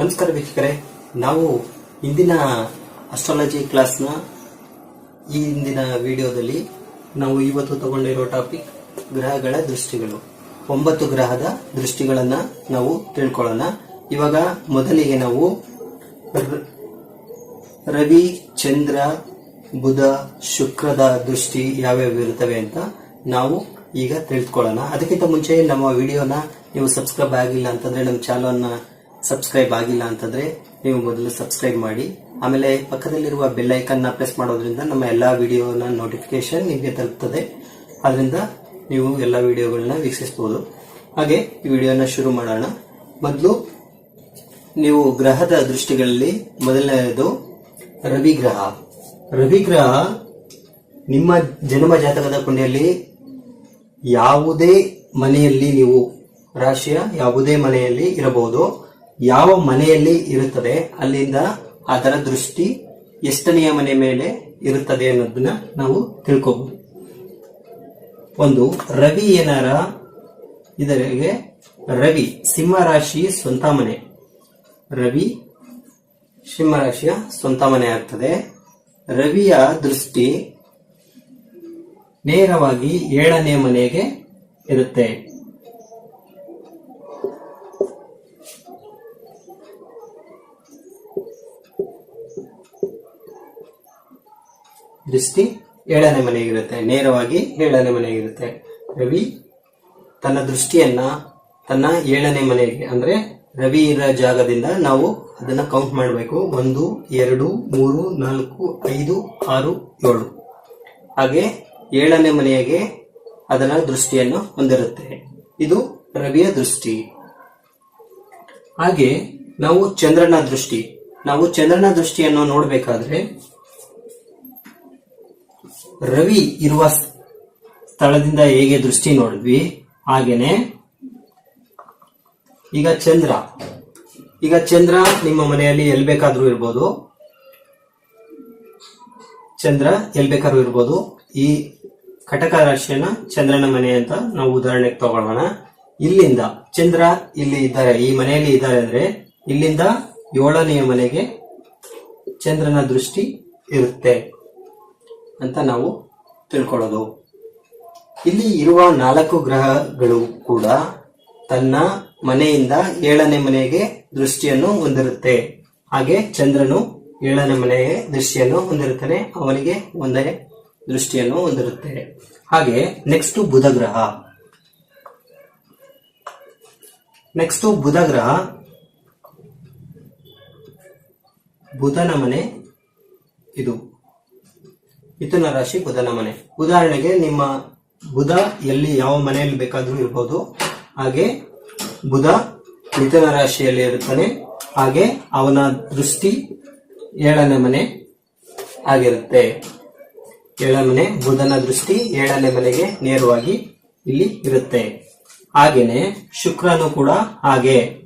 ನಮಸ್ಕಾರ ವೀಕ್ಷಕರೇ. ನಾವು ಇಂದಿನ ಅಸ್ಟ್ರಾಲಜಿ ಕ್ಲಾಸ್ನ ಈ ಇಂದಿನ ವಿಡಿಯೋದಲ್ಲಿ ನಾವು ಇವತ್ತು ತಗೊಂಡಿರೋ ಟಾಪಿಕ್ ಗ್ರಹಗಳ ದೃಷ್ಟಿಗಳು. ಒಂಬತ್ತು ಗ್ರಹದ ದೃಷ್ಟಿಗಳನ್ನ ನಾವು ತಿಳ್ಕೊಳ್ಳೋಣ. ಇವಾಗ ಮೊದಲಿಗೆ ನಾವು ರವಿ, ಚಂದ್ರ, ಬುಧ, ಶುಕ್ರದ ದೃಷ್ಟಿ ಯಾವ್ಯಾವ ಇರುತ್ತವೆ ಅಂತ ನಾವು ಈಗ ತಿಳ್ಕೊಳ್ಳೋಣ. ಅದಕ್ಕಿಂತ ಮುಂಚೆ ನಮ್ಮ ವಿಡಿಯೋನ ನೀವು ಸಬ್ಸ್ಕ್ರೈಬ್ ಆಗಿಲ್ಲ ಅಂತಂದ್ರೆ ನಮ್ಮ ಚಾನಲ್ನ ಸಬ್ಸ್ಕ್ರೈಬ್ ಆಗಿಲ್ಲ ಅಂತಂದ್ರೆ ನೀವು ಮೊದಲು ಸಬ್ಸ್ಕ್ರೈಬ್ ಮಾಡಿ. ಆಮೇಲೆ ಪಕ್ಕದಲ್ಲಿರುವ ಬೆಲ್ ಐಕನ್ನ ಪ್ರೆಸ್ ಮಾಡೋದ್ರಿಂದ ನಮ್ಮ ಎಲ್ಲಾ ವಿಡಿಯೋನ ನೋಟಿಫಿಕೇಶನ್ ನಿಮಗೆ ತಲುಪುತ್ತದೆ ಅದರಿಂದ ನೀವು ಎಲ್ಲ ವಿಡಿಯೋಗಳನ್ನ ವೀಕ್ಷಿಸಬಹುದು. ಹಾಗೆ ಈ ವಿಡಿಯೋನ ಶುರು ಮಾಡೋಣ. ಮೊದಲು ನೀವು ಗ್ರಹದ ದೃಷ್ಟಿಗಳಲ್ಲಿ ಮೊದಲನೆಯದು ರವಿ ಗ್ರಹ ರವಿ ಗ್ರಹ ನಿಮ್ಮ ಜನ್ಮ ಜಾತಕದ ಕುಂಡಿಯಲ್ಲಿ ಯಾವುದೇ ಮನೆಯಲ್ಲಿ ನೀವು ರಾಶಿಯ ಯಾವುದೇ ಮನೆಯಲ್ಲಿ ಇರಬಹುದು. ಯಾವ ಮನೆಯಲ್ಲಿ ಇರುತ್ತದೆ, ಅಲ್ಲಿಂದ ಅದರ ದೃಷ್ಟಿ ಎಷ್ಟನೆಯ ಮನೆ ಮೇಲೆ ಇರುತ್ತದೆ ಅನ್ನೋದನ್ನ ನಾವು ತಿಳ್ಕೋಬಹುದು ಒಂದು, ರವಿ ಏನಾರ ಇದರಿಗೆ, ರವಿ ಸಿಂಹರಾಶಿ ಸ್ವಂತ ಮನೆ. ರವಿ ಸಿಂಹರಾಶಿಯ ಸ್ವಂತ ಮನೆ ಆಗ್ತದೆ. ರವಿಯ ದೃಷ್ಟಿ ನೇರವಾಗಿ ಏಳನೇ ಮನೆಗೆ ಇರುತ್ತೆ. ದೃಷ್ಟಿ ಏಳನೇ ಮನೆಗಿರುತ್ತೆ. ನೇರವಾಗಿ ಏಳನೇ ಮನೆಗಿರುತ್ತೆ. ರವಿ ತನ್ನ ದೃಷ್ಟಿಯನ್ನ ತನ್ನ ಏಳನೇ ಮನೆಗೆ, ಅಂದ್ರೆ ರವಿ ಇರೋ ಜಾಗದಿಂದ ನಾವು ಅದನ್ನ ಕೌಂಟ್ ಮಾಡಬೇಕು. ಒಂದು, ಎರಡು, ಮೂರು, ನಾಲ್ಕು, ಐದು, ಆರು, ಏಳು. ಹಾಗೆ ಏಳನೇ ಮನೆಗೆ ಅದರ ದೃಷ್ಟಿಯನ್ನು ಹೊಂದಿರುತ್ತೆ. ಇದು ರವಿಯ ದೃಷ್ಟಿ. ಹಾಗೆ ನಾವು ಚಂದ್ರನ ದೃಷ್ಟಿ. ನಾವು ಚಂದ್ರನ ದೃಷ್ಟಿಯನ್ನು ನೋಡಬೇಕಾದ್ರೆ ರವಿ ಇರುವ ಸ್ಥಳದಿಂದ ಹೇಗೆ ದೃಷ್ಟಿ ನೋಡಿದ್ವಿ? ಹಾಗೇನೆ ಈಗ ಚಂದ್ರ. ಈಗ ಚಂದ್ರ ನಿಮ್ಮ ಮನೆಯಲ್ಲಿ ಎಲ್ಲಿ ಬೇಕಾದ್ರೂ ಇರ್ಬೋದು. ಚಂದ್ರ ಎಲ್ಲಿ ಬೇಕಾದ್ರೂ ಇರ್ಬೋದು. ಈ ಕಟಕ ರಾಶಿಯನ್ನ ಚಂದ್ರನ ಮನೆ ಅಂತ ನಾವು ಉದಾಹರಣೆಗೆ ತಗೊಳ್ಳೋಣ. ಇಲ್ಲಿಂದ ಚಂದ್ರ ಇಲ್ಲಿ ಇದ್ದಾರೆ, ಈ ಮನೆಯಲ್ಲಿ ಇದ್ದಾರೆ ಅಂದ್ರೆ ಇಲ್ಲಿಂದ ಏಳನೆಯ ಮನೆಗೆ ಚಂದ್ರನ ದೃಷ್ಟಿ ಇರುತ್ತೆ. ಅಂತ ನಾವು ತಿಳ್ಕೊಳ್ಳೋದು. ಇಲ್ಲಿ ಇರುವ ನಾಲ್ಕು ಗ್ರಹಗಳು ಕೂಡ ತನ್ನ ಮನೆಯಿಂದ ಏಳನೇ ಮನೆಗೆ ದೃಷ್ಟಿಯನ್ನು ಹೊಂದಿರುತ್ತೆ. ಹಾಗೆ ಚಂದ್ರನು ಏಳನೇ ಮನೆಗೆ ದೃಷ್ಟಿಯನ್ನು ಹೊಂದಿರುತ್ತಾನೆ, ಅವನಿಗೆ ಒಂದೇ ದೃಷ್ಟಿಯನ್ನು ಹೊಂದಿರುತ್ತೆ. ಹಾಗೆ ನೆಕ್ಸ್ಟ್ ಬುಧ ಗ್ರಹ. ನೆಕ್ಸ್ಟ್ ಬುಧ ಗ್ರಹ ಬುಧನ ಮನೆ ಇದು. ಮಿಥುನ ರಾಶಿ ಬುಧನ ಮನೆ. ಉದಾಹರಣೆಗೆ ನಿಮ್ಮ ಬುಧ ಎಲ್ಲಿ ಯಾವ ಮನೆಯಲ್ಲಿ ಬೇಕಾದ್ರೂ ಇರ್ಬೋದು. ಹಾಗೆ ಬುಧ ಮಿಥುನ ರಾಶಿಯಲ್ಲಿ ಇರುತ್ತಾನೆ. ಹಾಗೆ ಅವನ ದೃಷ್ಟಿ ಏಳನೇ ಮನೆ ಆಗಿರುತ್ತೆ. ಏಳನೇ ಮನೆ ಬುಧನ ದೃಷ್ಟಿ ಏಳನೇ ಮನೆಗೆ ನೇರವಾಗಿ ಇಲ್ಲಿ ಇರುತ್ತೆ. ಹಾಗೇನೆ ಶುಕ್ರನು ಕೂಡ ಹಾಗೆ.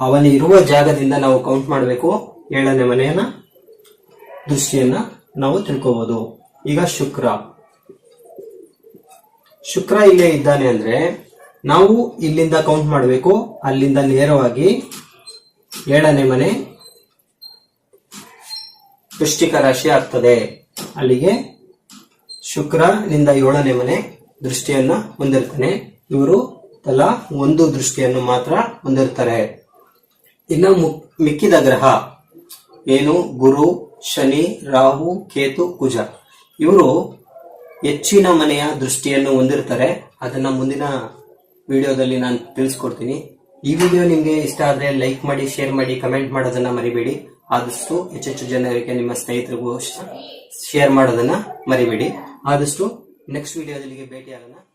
ಅವನಿರುವ ಜಾಗದಿಂದ ನಾವು ಕೌಂಟ್ ಮಾಡಬೇಕು. ಏಳನೇ ಮನೆಯನ್ನ. ದೃಷ್ಟಿಯನ್ನ ನಾವು ತಿಳ್ಕೋಬಹುದು ಈಗ ಶುಕ್ರ. ಶುಕ್ರ ಇಲ್ಲೇ ಇದ್ದಾನೆ ಅಂದ್ರೆ ನಾವು ಇಲ್ಲಿಂದ ಕೌಂಟ್ ಮಾಡಬೇಕು. ಅಲ್ಲಿಂದ ನೇರವಾಗಿ ಏಳನೇ ಮನೆ ವೃಶ್ಚಿಕ ರಾಶಿ ಆಗ್ತದೆ. ಅಲ್ಲಿಗೆ ಶುಕ್ರನಿಂದ ಏಳನೇ ಮನೆ ದೃಷ್ಟಿಯನ್ನ ಹೊಂದಿರ್ತಾನೆ. ಇವರು ತಲಾ ಒಂದು ದೃಷ್ಟಿಯನ್ನು ಮಾತ್ರ ಹೊಂದಿರ್ತಾರೆ. ಇನ್ನು ಮಿಕ್ಕಿದ ಗ್ರಹ. ಏನು? ಗುರು ಶನಿ, ರಾಹು, ಕೇತು, ಕುಜ. ಇವರು ಹೆಚ್ಚಿನ ಮನೆಯ ದೃಷ್ಟಿಯನ್ನು ಹೊಂದಿರ್ತಾರೆ. ಅದನ್ನ ಮುಂದಿನ ವಿಡಿಯೋದಲ್ಲಿ ನಾನು ತಿಳಿಸ್ಕೊಡ್ತೀನಿ. ಈ ವಿಡಿಯೋ ನಿಮ್ಗೆ ಇಷ್ಟ ಆದ್ರೆ ಲೈಕ್ ಮಾಡಿ, ಶೇರ್ ಮಾಡಿ, ಕಮೆಂಟ್ ಮಾಡೋದನ್ನ ಮರಿಬೇಡಿ. ಆದಷ್ಟು ಹೆಚ್ಚೆಚ್ಚು ಜನರಿಗೆ, ನಿಮ್ಮ ಸ್ನೇಹಿತರಿಗೂ ಶೇರ್ ಮಾಡೋದನ್ನ ಮರಿಬೇಡಿ. ಆದಷ್ಟು ನೆಕ್ಸ್ಟ್ ವಿಡಿಯೋದಲ್ಲಿ ಭೇಟಿ ಆಗೋಣ